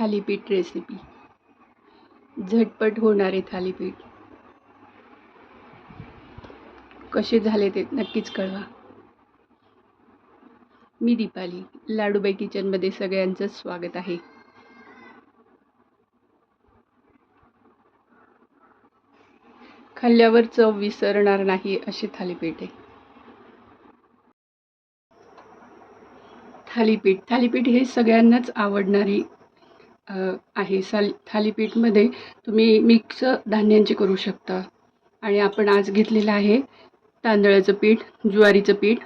Thalipeeth recipe झटपट होणारे थालीपीठ. कसे झाले ते नक्कीच कळवा. मी दीपाली लाडूबाई किचनमध्ये सगळ्यांचं स्वागत आहे. खाल्ल्यावर चव विसरणार नाही असे थालीपीठ आहे. थालीपीठ थालीपीठ हे सगळ्यांनाच आवडणारी आहे. साल थालीपीठमध्ये तुम्ही मिक्स धान्यांचे करू शकता. आणि आपण आज घेतलेलं आहे तांदळाचं पीठ ज्वारीचं पीठ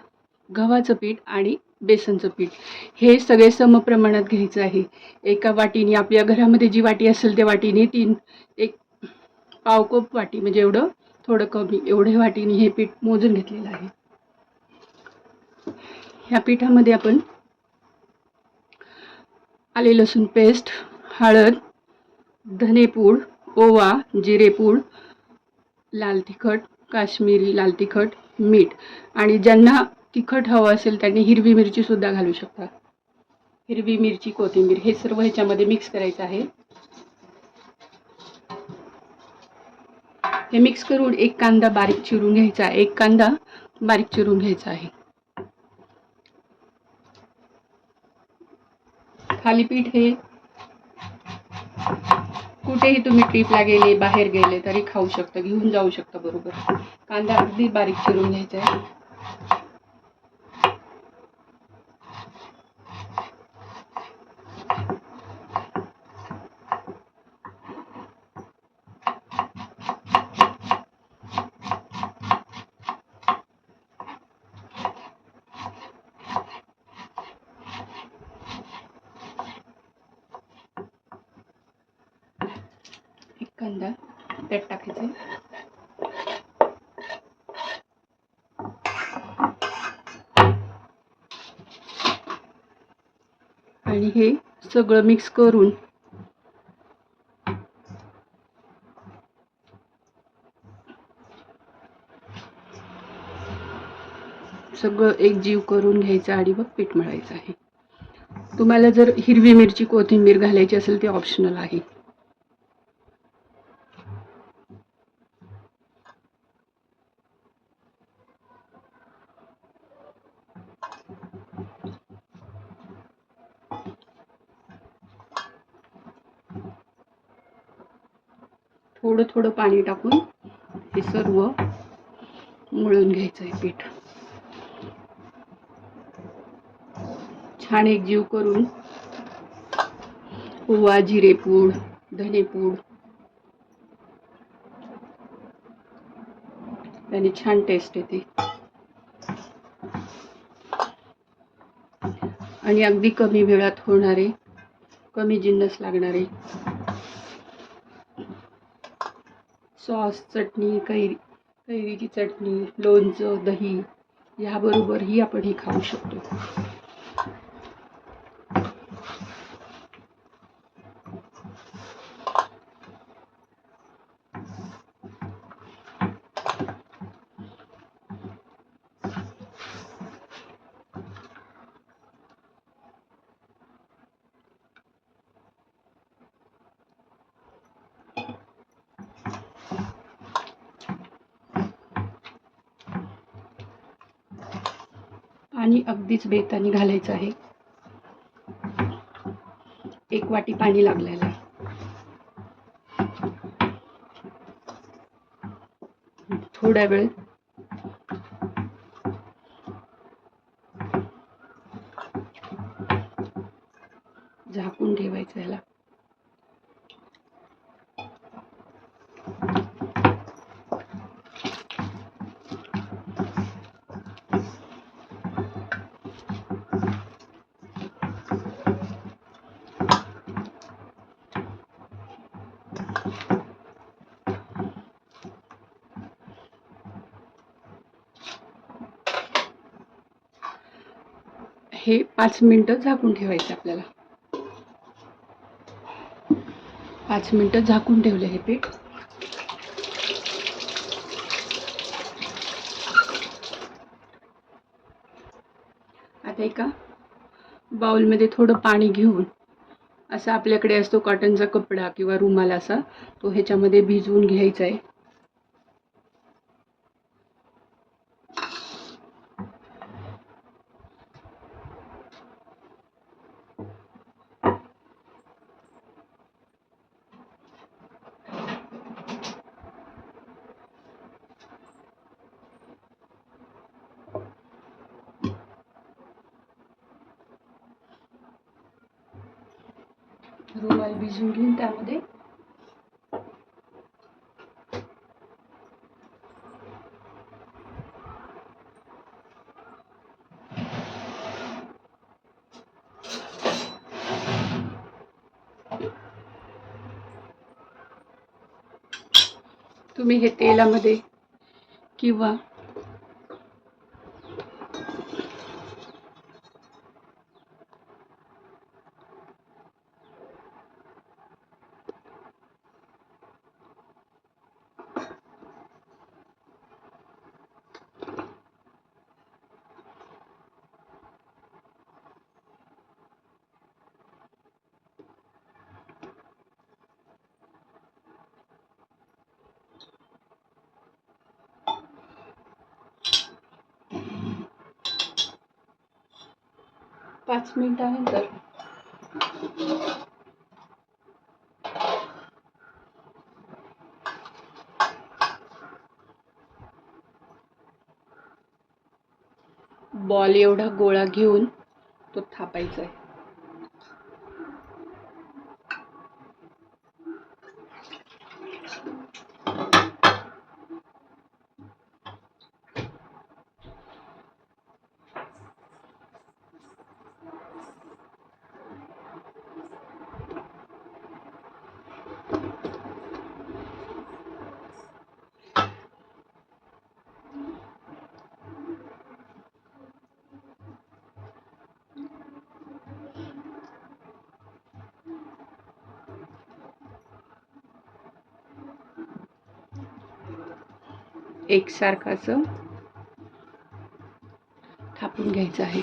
गव्हाचं पीठ आणि बेसनचं पीठ. हे सगळे समप्रमाणात घ्यायचं आहे. एका वाटीने आपल्या घरामध्ये जी वाटी असेल त्या वाटीने तीन एक पावकोप वाटी म्हणजे एवढं थोडं कमी एवढ्या वाटीने हे पीठ मोजून घेतलेलं आहे. ह्या पिठामध्ये आपण आले लसूण पेस्ट हळद धनेपूड ओवा जिरेपूड लाल तिखट काश्मीरी लाल तिखट मीठ. आणि ज्यांना तिखट हवं असेल त्यांनी हिरवी मिरचीसुद्धा घालू शकता. हिरवी मिरची कोथिंबीर हे सर्व ह्याच्यामध्ये मिक्स करायचं आहे. हे मिक्स करून एक कांदा बारीक चिरून घ्यायचा. एक कांदा बारीक चिरून घ्यायचा आहे. थालीपीठ हे कुठेही तुम्ही ट्रिपला गेले बाहेर गेले तरी खाऊ शकता घेऊन जाऊ शकता बरोबर. कांदा अगदी बारीक चिरून घ्यायचा आहे एक कांदा त्यात टाकायचा आहे आणि हे सगळं मिक्स करून. सगळं एक जीव करून घ्यायचं आणि मग पीठ मळायचं आहे. तुम्हाला जर हिरवी मिरची कोथिंबीर घालायची असेल ते ऑप्शनल आहे. थोडं थोडं पाणी टाकून हे सर्व मळून घ्यायचं आहे पीठ. छान एक जीव करून ओवा जिरेपूड धनेपूड त्याने छान टेस्ट येते. आणि अगदी कमी वेळात होणारे कमी जिन्नस लागणारे सॉस चटणी कैरी कैरीची चटणी लोणचं दही ह्याबरोबरही आपण हे खाऊ शकतो. पाणी अगदीच बेताने घालायचं आहे. एक वाटी पाणी लागलेलं आहे. थोड्या वेळ झाकून ठेवायचं याला. हे पाच मिनटं झाकून ठेवायचं आपल्याला. पाच मिनटं झाकून ठेवले हे पीठ. आता एका बाउलमध्ये थोडं पाणी घेऊन असा आपल्याकडे असतो कॉटनचा कपडा किंवा रुमाल असा तो ह्याच्यामध्ये भिजवून घ्यायचा आहे. रुमाल भिजून घेऊन त्यामध्ये तुम्ही हे तेलामध्ये किंवा पाच मिनिटानंतर बॉल एवढा गोळा घेऊन तो थापायचा आहे. एकसारखाचं थापून घ्यायचं आहे.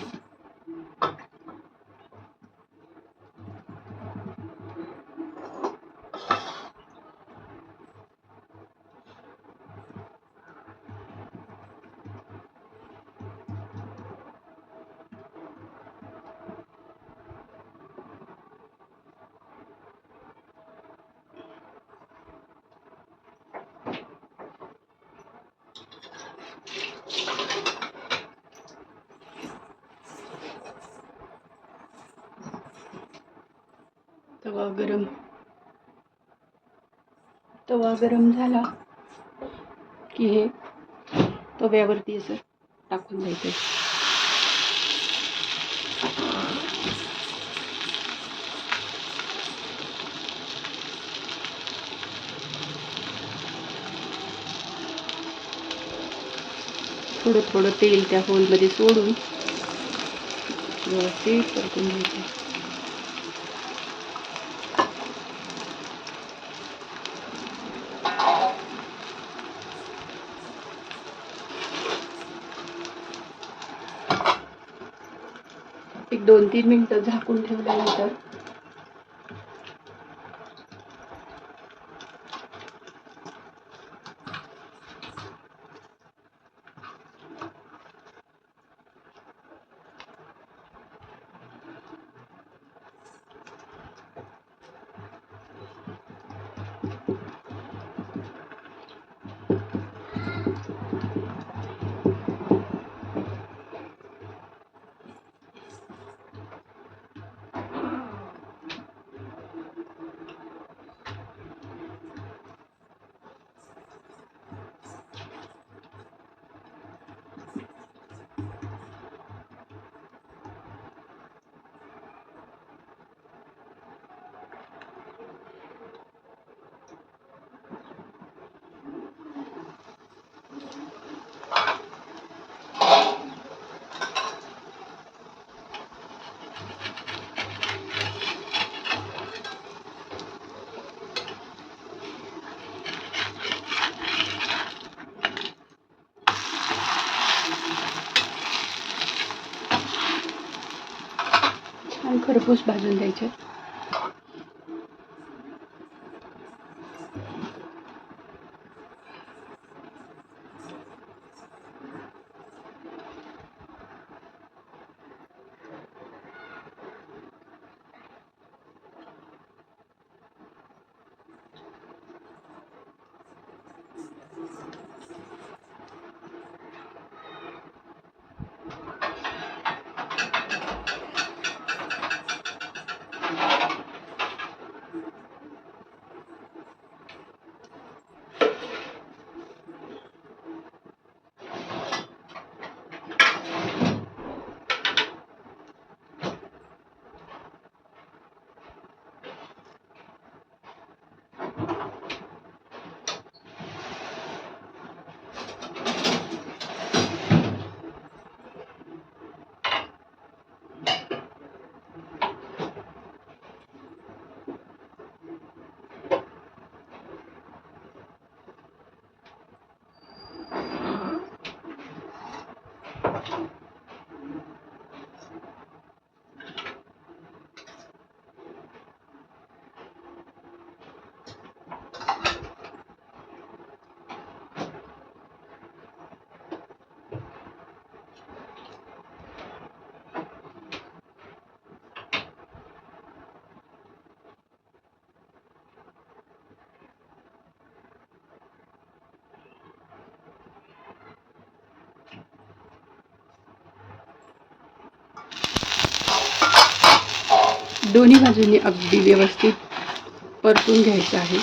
तवा गरम तवा गरम झाला की हे तव्यावरती असं टाकून द्यायचं. थोडं थोडं तेल त्या होलमध्ये सोडून व्यवस्थित परतून घ्यायचं. एक दोन तीन मिनटं झाकून ठेवल्यानंतर खरपूस भाजून द्यायचे दोन्ही बाजूंनी अगदी व्यवस्थित परतून घ्यायचं आहे.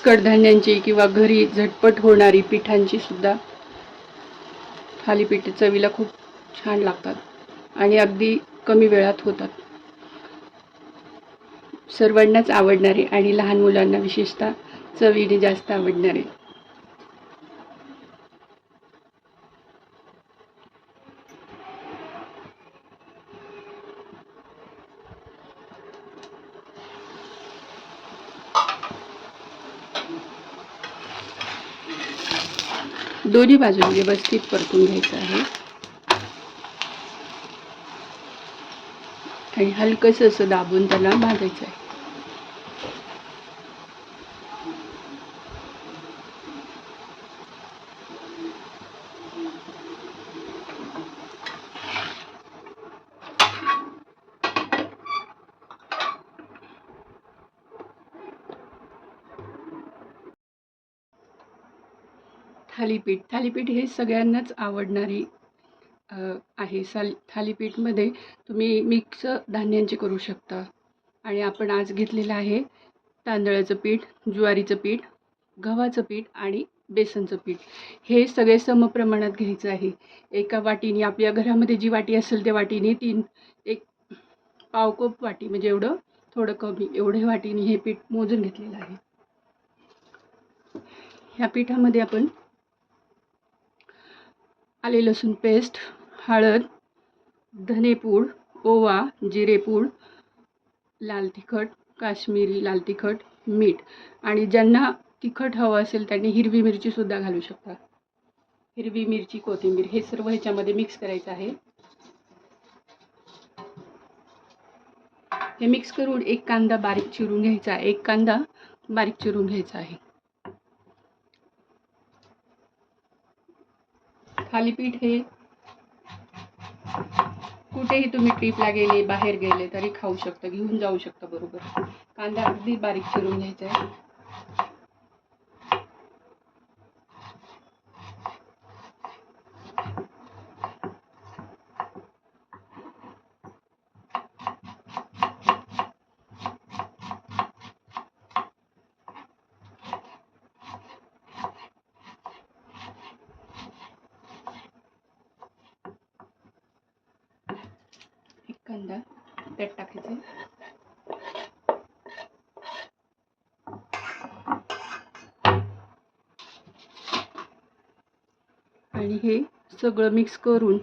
मिक्स कडधान्यांची किंवा घरी झटपट होणारी पिठांची सुद्धा थालीपीठ चवीला खूप छान लागतात आणि अगदी कमी वेळात होतात. सर्वांनाच आवडणारे आणि लहान मुलांना विशेषतः चवीने जास्त आवडणारे. दोन्ही बाजूने व्यवस्थित परतून घ्यायचं आहे. आणि हलकंसं असं दाबून त्याला भाजायचं आहे. थालीपीठ. थालीपीठ हे सगळ्यांनाच आवडणारी आहे. साल थालीपीठमध्ये तुम्ही मिक्स धान्यांचे करू शकता. आणि आपण आज घेतलेलं आहे तांदळाचं पीठ ज्वारीचं पीठ गव्हाचं पीठ आणि बेसनचं पीठ. हे सगळे समप्रमाणात घ्यायचं आहे. एका वाटीने आपल्या घरामध्ये जी वाटी असेल त्या वाटीने तीन एक पाव कप वाटी म्हणजे एवढं थोडं कमी एवढे वाटीने हे पीठ मोजून घेतलेलं आहे. ह्या पिठामध्ये आपण आले लसूण पेस्ट हळद धनेपूड ओवा जिरेपूड लाल तिखट काश्मीरी लाल तिखट मीठ. आणि ज्यांना तिखट हवं असेल त्यांनी हिरवी मिरचीसुद्धा घालू शकता. हिरवी मिरची कोथिंबीर हे सर्व ह्याच्यामध्ये मिक्स करायचं आहे. हे मिक्स करून एक कांदा बारीक चिरून घ्यायचा एक कांदा बारीक चिरून घ्यायचा आहे. थालीपीठ हे. कुठेही तुम्ही ट्रिपला गेले बाहेर गेले तरी खाऊ शकता घेऊन जाऊ शकता बरोबर. कांदा अगदी बारीक चिरून घ्यायचा आहे. कांदा त्यात टाकायचे. आणि हे सगळं मिक्स करून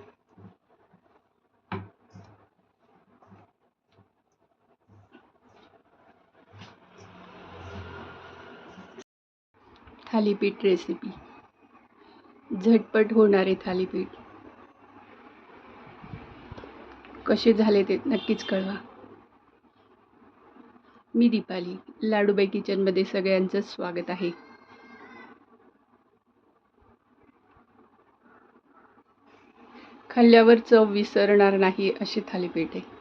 थालीपीठ रेसिपी झटपट होणारे थालीपीठ. कसे झाले ते नक्कीच कळवा. मी दीपाली लाडूबाई किचनमध्ये सगळ्यांचं स्वागत आहे. खाल्ल्यावर चव विसरणार नाही असे थालीपीठ आहे.